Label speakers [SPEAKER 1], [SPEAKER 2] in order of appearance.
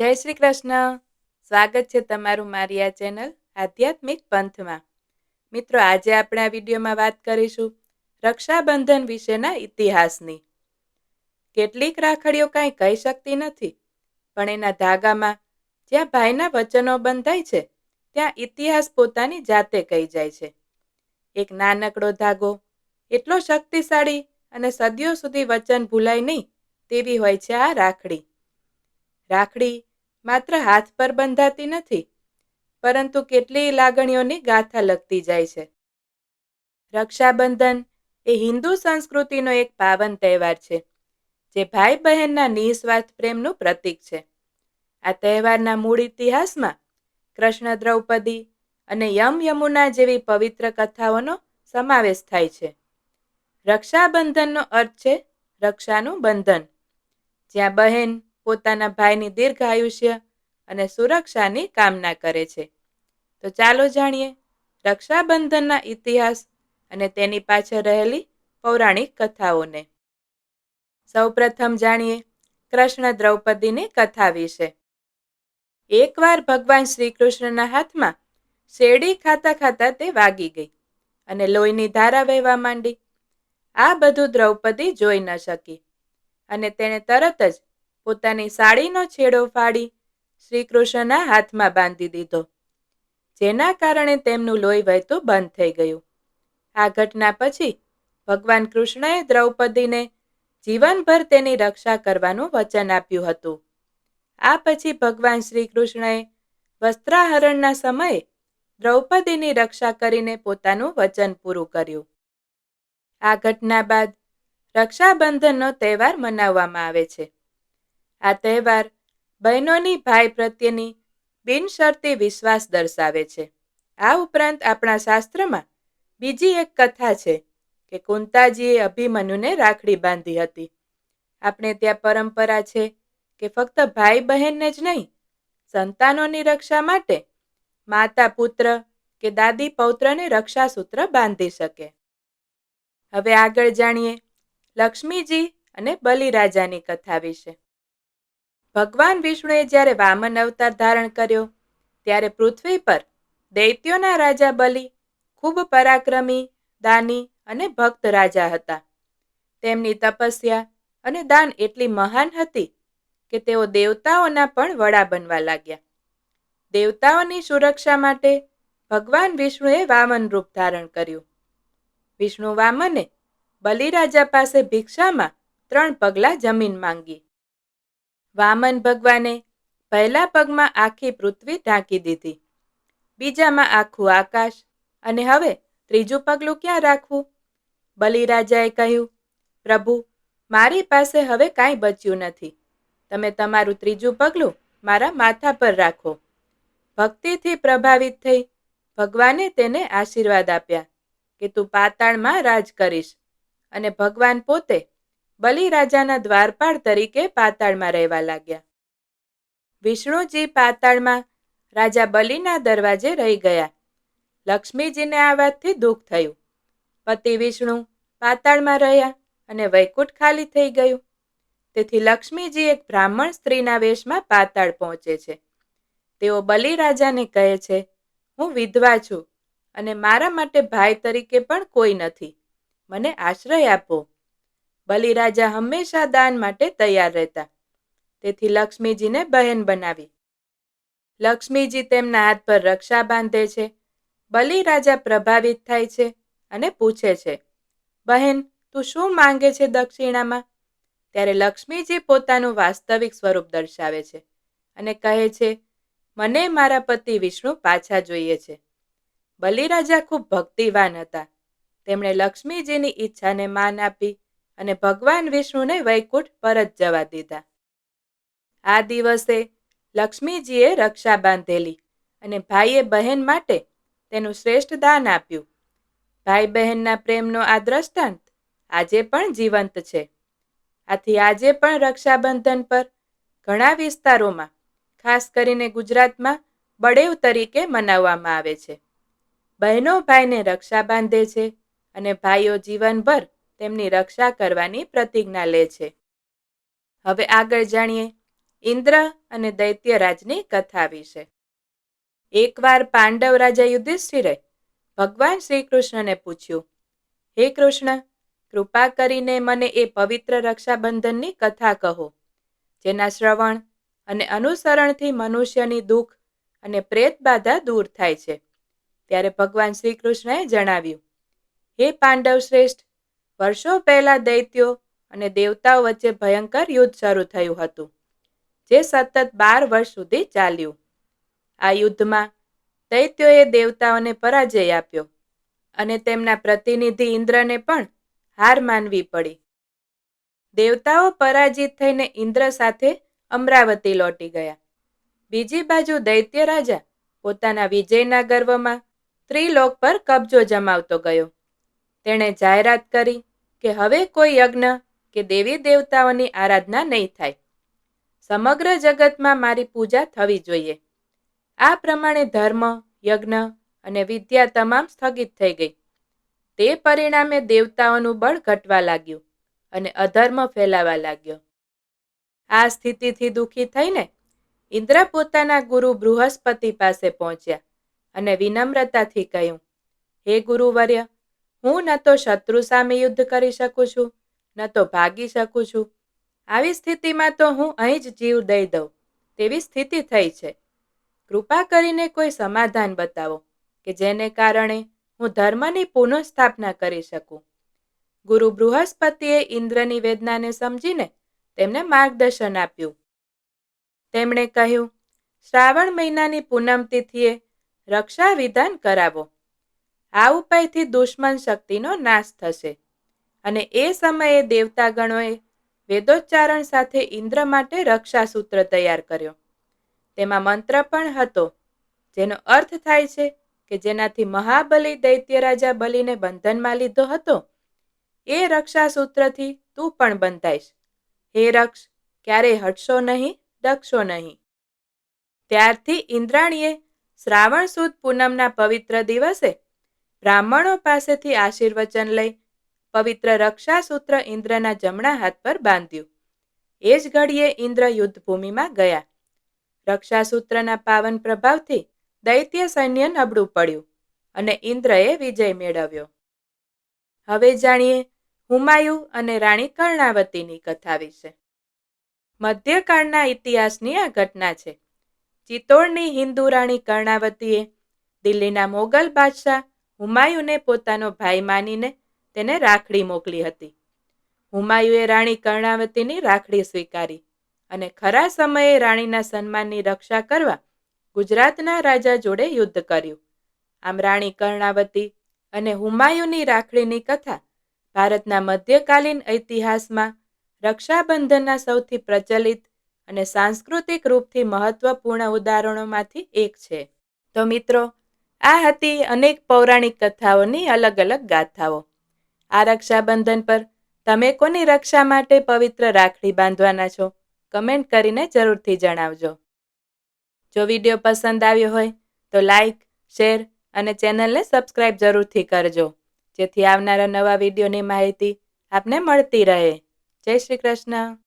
[SPEAKER 1] જય શ્રી કૃષ્ણ. સ્વાગત છે તમારું મારી આ ચેનલ આધ્યાત્મિક પંથમાં. મિત્રો, આજે આપણે આ વિડીયોમાં વાત કરીશું રક્ષાબંધન વિશેના ઇતિહાસની. કેટલીક રાખડીઓ કાંઈ કહી શકતી નથી, પણ એના ધાગામાં જ્યાં ભાઈના વચનો બંધાય છે, ત્યાં ઇતિહાસ પોતાની જાતે કહી જાય છે. એક નાનકડો ધાગો એટલો શક્તિશાળી અને સદીઓ સુધી વચન ભૂલાય નહીં તેવી હોય છે આ રાખડી. રાખડી માત્ર હાથ પર બંધાતી નથી, પરંતુ કેટલીય લાગણીઓની ગાથા લગતી જાય છે. રક્ષાબંધન એ હિન્દુ સંસ્કૃતિનો એક પાવન તહેવાર છે, જે ભાઈ બહેનના નિસ્વાર્થ પ્રેમનું પ્રતીક છે. આ તહેવારના મૂળ ઇતિહાસમાં કૃષ્ણ દ્રૌપદી અને યમ યમુના જેવી પવિત્ર કથાઓનો સમાવેશ થાય છે. રક્ષાબંધનનો અર્થ છે રક્ષાનું બંધન, જ્યાં બહેન પોતાના ભાઈની દીર્ઘ આયુષ્ય અને સુરક્ષાની કામના કરે છે. તો ચાલો જાણીએ, રક્ષાબંધનના ઇતિહાસ અને તેની પાછળ રહેલી પૌરાણિક કથાઓને. સૌપ્રથમ જાણીએ કૃષ્ણ દ્રૌપદીની કથા વિશે. એકવાર ભગવાન શ્રી કૃષ્ણના હાથમાં શેરડી ખાતા ખાતા તે વાગી ગઈ અને લોહીની ધારા વહેવા માંડી. આ બધું દ્રૌપદી જોઈ ન શકી અને તેણે તરત જ પોતાની સાડીનો છેડો ફાડી શ્રી કૃષ્ણના હાથમાં બાંધી દીધો. જેના કારણે તેમનું લોહી વહેતું બંધ થઈ ગયું. આ ઘટના પછી ભગવાન કૃષ્ણએ દ્રૌપદીને જીવનભર તેની રક્ષા કરવાનું વચન આપ્યું હતું. આ પછી ભગવાન શ્રી કૃષ્ણએ વસ્ત્રાહરણના સમયે દ્રૌપદીની રક્ષા કરીને પોતાનું વચન પૂરું કર્યું. આ ઘટના બાદ રક્ષાબંધનનો તહેવાર મનાવવામાં આવે છે. આ તહેવાર બહેનોની ભાઈ પ્રત્યેની બિનશરતી વિશ્વાસ દર્શાવે છે. આ ઉપરાંત આપણા શાસ્ત્રમાં બીજી એક કથા છે કે કુંતાજીએ અભિમન્યુને રાખડી બાંધી હતી. આપણે ત્યાં પરંપરા છે કે ફક્ત ભાઈ બહેનને જ નહીં, સંતાનોની રક્ષા માટે માતા પુત્ર કે દાદી પૌત્રને રક્ષાસૂત્ર બાંધી શકે. હવે આગળ જાણીએ લક્ષ્મીજી અને બલિરાજાની કથા વિશે. ભગવાન વિષ્ણુએ જ્યારે વામન અવતાર ધારણ કર્યો, ત્યારે પૃથ્વી પર દૈત્યોના રાજા બલિ, ખૂબ પરાક્રમી, દાની અને ભક્ત રાજા હતા. તેમની તપસ્યા અને દાન એટલી મહાન હતી કે તેઓ દેવતાઓના પણ વડા બનવા લાગ્યા. દેવતાઓની સુરક્ષા માટે ભગવાન વિષ્ણુએ વામન રૂપ ધારણ કર્યું. વિષ્ણુ વામને બલિરાજા પાસે ભિક્ષામાં ત્રણ પગલાં જમીન માંગી. વામન ભગવાને પહેલા પગમાં આખી પૃથ્વી ઢાંકી દીધી. બીજામાં આખું આકાશ અને હવે ત્રીજું પગલું ક્યાં રાખવું? બલિરાજાએ કહ્યું, પ્રભુ, મારી પાસે હવે કાંઈ બચ્યું નથી. તમે તમારું ત્રીજું પગલું મારા માથા પર રાખો. ભક્તિથી પ્રભાવિત થઈ ભગવાને તેને આશીર્વાદ આપ્યા કે તું પાતાળમાં રાજ કરીશ અને ભગવાન પોતે બલિરાજાના દ્વારપાળ તરીકે પાતાળમાં રહેવા લાગ્યા. વિષ્ણુજી પાતાળમાં રાજા બલિના દરવાજે રહી ગયા. લક્ષ્મીજીને આ વાતથી દુઃખ થયું. પતિ વિષ્ણુ પાતાળમાં રહ્યા અને વૈકુંઠ ખાલી થઈ ગયું. તેથી લક્ષ્મીજી એક બ્રાહ્મણ સ્ત્રીના વેશમાં પાતાળ પહોંચે છે. તેઓ બલિરાજાને કહે છે, હું વિધવા છું અને મારા માટે ભાઈ તરીકે પણ કોઈ નથી. મને આશ્રય આપો. બલિરાજા હંમેશા દાન માટે તૈયાર રહેતા. તેથી લક્ષ્મીજીને બહેન બનાવી. લક્ષ્મીજી તેમના હાથ પર રક્ષા બાંધે છે. બલિરાજા પ્રભાવિત થાય છે અને પૂછે છે, બહેન, તું શું માંગે છે દક્ષિણામાં? ત્યારે લક્ષ્મીજી પોતાનું વાસ્તવિક સ્વરૂપ દર્શાવે છે અને કહે છે, મને મારા પતિ વિષ્ણુ પાછા જોઈએ છે. બલિરાજા ખૂબ ભક્તિવાન હતા. તેમણે લક્ષ્મીજીની ઈચ્છાને માન આપી અને ભગવાન વિષ્ણુને વૈકુંઠ પરત જવા દીધા. આ દિવસે લક્ષ્મીજીએ રક્ષા બાંધેલી અને ભાઈએ બહેન માટે તેનું શ્રેષ્ઠ દાન આપ્યું. ભાઈ બહેનના પ્રેમનો આ દ્રષ્ટાંત આજે પણ જીવંત છે. આથી આજે પણ રક્ષાબંધન પર ઘણા વિસ્તારોમાં, ખાસ કરીને ગુજરાતમાં, બળેવ તરીકે મનાવવામાં આવે છે. બહેનો ભાઈને રક્ષા બાંધે છે અને ભાઈઓ જીવનભર તેમની રક્ષા કરવાની પ્રતિજ્ઞા લે છે. હવે આગળ જાણીએ, ઇન્દ્ર અને દૈત્યરાજની કથા વિશે. એકવાર પાંડવ રાજા યુધિષ્ઠિરે ભગવાન શ્રી કૃષ્ણને પૂછ્યું, હે કૃષ્ણ, કૃપા કરીને મને એ પવિત્ર રક્ષાબંધનની કથા કહો, જેના શ્રવણ અને અનુસરણથી મનુષ્યની દુઃખ અને પ્રેત બાધા દૂર થાય છે. ત્યારે ભગવાન શ્રી કૃષ્ણએ જણાવ્યું, હે પાંડવ શ્રેષ્ઠ વર્ષો પહેલા દૈત્યો અને દેવતાઓ વચ્ચે ભયંકર યુદ્ધ શરૂ થયું હતું, જે સતત બાર વર્ષ સુધી ચાલ્યું. આ યુદ્ધમાં દૈત્યોએ દેવતાઓને પરાજય આપ્યો અને તેમના પ્રતિનિધિ ઇન્દ્રને પણ હાર માનવી પડી. દેવતાઓ પરાજિત થઈને ઇન્દ્ર સાથે અમરાવતી લોટી ગયા. બીજી બાજુ દૈત્ય રાજા પોતાના વિજયના ગર્વમાં ત્રિલોક પર કબજો જમાવતો ગયો. તેણે જાહેરાત કરી કે હવે કોઈ યજ્ઞ કે દેવી દેવતાઓની આરાધના નહીં થાય. સમગ્ર જગતમાં મારી પૂજા થવી જોઈએ. આ પ્રમાણે ધર્મ, યજ્ઞ અને વિદ્યા તમામ સ્થગિત થઈ ગઈ. તે પરિણામે દેવતાઓનું બળ ઘટવા લાગ્યું અને અધર્મ ફેલાવા લાગ્યો. આ સ્થિતિથી દુઃખી થઈને ઇન્દ્ર પોતાના ગુરુ બૃહસ્પતિ પાસે પહોંચ્યા અને વિનમ્રતાથી કહ્યું, હે ગુરુવર્ય હું ન તો શત્રુ સામે યુદ્ધ કરી શકું છું, ન તો ભાગી શકું છું. આવી સ્થિતિમાં તો હું અહીં જ જીવ દઈ દઉં. તેવી સ્થિતિ થઈ છે. કૃપા કરીને કોઈ સમાધાન બતાવો, કે જેને કારણે હું ધર્મની પુનઃસ્થાપના કરી શકું. ગુરુ બૃહસ્પતિએ ઇન્દ્રની વેદનાને સમજીને તેમને માર્ગદર્શન આપ્યું. તેમણે કહ્યું, શ્રાવણ મહિનાની પૂનમ તિથિએ રક્ષા વિધાન કરાવો. આ ઉપાયથી દુશ્મન શક્તિનો નાશ થશે. અને એ સમયે દેવતાગણોએ વેદોચ્ચારણ સાથે ઇન્દ્ર માટે રક્ષાસૂત્ર તૈયાર કર્યો. તેમાં મંત્ર પણ હતો, જેનો અર્થ થાય છે કે જેનાથી મહાબલી દૈત્ય રાજા બલીને બંધનમાં લીધો હતો. એ રક્ષાસૂત્રથી તું પણ બંધાઈશ. હે રક્ષ, ક્યારેય હટશો નહીં ડકશો નહીં. ત્યારથી ઇન્દ્રાણીએ શ્રાવણ સુદ પૂનમના પવિત્ર દિવસે બ્રાહ્મણો પાસેથી આશીર્વચન લઈ પવિત્ર રક્ષાસૂત્ર ઇન્દ્રના જમણા હાથ પર બાંધ્યું. એ જ ઘડીએ ઇન્દ્ર યુદ્ધભૂમિમાં ગયા. રક્ષાસૂત્રના પાવન પ્રભાવથી દૈત્ય સૈન્ય નબળું પડ્યું અને ઇન્દ્રએ વિજય મેળવ્યો. હવે જાણીએ હુમાયુ અને રાણી કર્ણાવતીની કથા વિશે. મધ્યકાળના ઇતિહાસની આ ઘટના છે. ચિત્તોડની હિન્દુ રાણી કર્ણાવતીએ દિલ્હીના મોગલ બાદશાહ હુમાયુને પોતાનો ભાઈ માનીને તેને રાખડી મોકલી હતી. હુમાયુએ રાણી કર્ણાવતીની રાખડી સ્વીકારી અને ખરા સમયે રાણીના સન્માનની રક્ષા કરવા ગુજરાતના રાજા જોડે યુદ્ધ કર્યું. આમ રાણી કર્ણાવતી અને હુમાયુની રાખડીની કથા ભારતના મધ્યકાલીન ઇતિહાસમાં રક્ષાબંધનના સૌથી પ્રચલિત અને સાંસ્કૃતિક રૂપથી મહત્વપૂર્ણ ઉદાહરણોમાંથી એક છે. તો મિત્રો આ હતી અનેક પૌરાણિક કથાઓની અલગ અલગ ગાથાઓ. આ રક્ષાબંધન પર તમે કોની રક્ષા માટે પવિત્ર રાખડી બાંધવાના છો? કમેન્ટ કરીને જરૂરથી જણાવજો. જો વીડિયો પસંદ આવ્યો હોય તો લાઈક, શેર અને ચેનલને સબસ્ક્રાઇબ જરૂરથી કરજો. જેથી આવનારા નવા વિડીયોની માહિતી આપને મળતી રહે. જય શ્રી કૃષ્ણ.